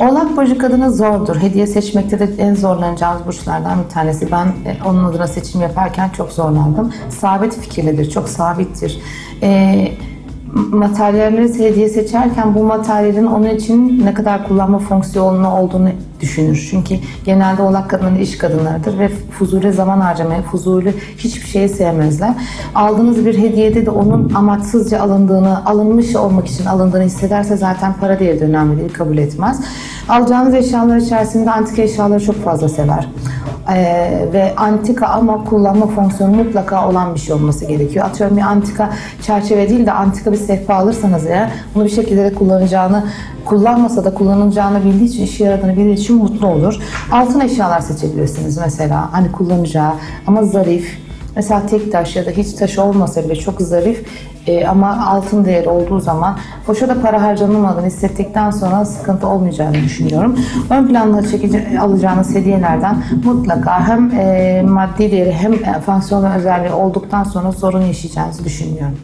Oğlak burcu kadını zordur. Hediye seçmekte de en zorlanacağımız burçlardan bir tanesi. Ben e, onun adına seçim yaparken çok zorlandım. Sabit fikirlidir, çok sabittir. E, materyalleri hediye seçerken bu materyalin onun için ne kadar kullanma fonksiyonu olduğunu düşünür. Çünkü genelde oğlak kadınları iş kadınlarıdır ve fuzuli zaman harcamayı, fuzuli hiçbir şeyi sevmezler. Aldığınız bir hediyede de onun amaçsızca alındığını, alınmış olmak için alındığını hissederse zaten para değeri de önemli değil, kabul etmez. Alacağınız eşyalar içerisinde antika eşyaları çok fazla sever. Ee, ve antika ama kullanma fonksiyonu mutlaka olan bir şey olması gerekiyor. Atıyorum bir antika çerçeve değil de antika bir sehpa alırsanız eğer bunu bir şekilde de kullanacağını kullanmasa da kullanılacağını bildiği için, işe yaradığını bildiği için mutlu olur. Altın eşyalar seçebilirsiniz mesela. Hani kullanacağı ama zarif. Mesela tek taş ya da hiç taş olmasa bile çok zarif e, ama altın değeri olduğu zaman boşa da para harcanılmadığını hissettikten sonra sıkıntı olmayacağını düşünüyorum. Ön planda çekici alacağınız hediyelerden mutlaka hem e, maddi değeri hem e, fonksiyon ve özelliği olduktan sonra sorun yaşayacağınızı düşünüyorum.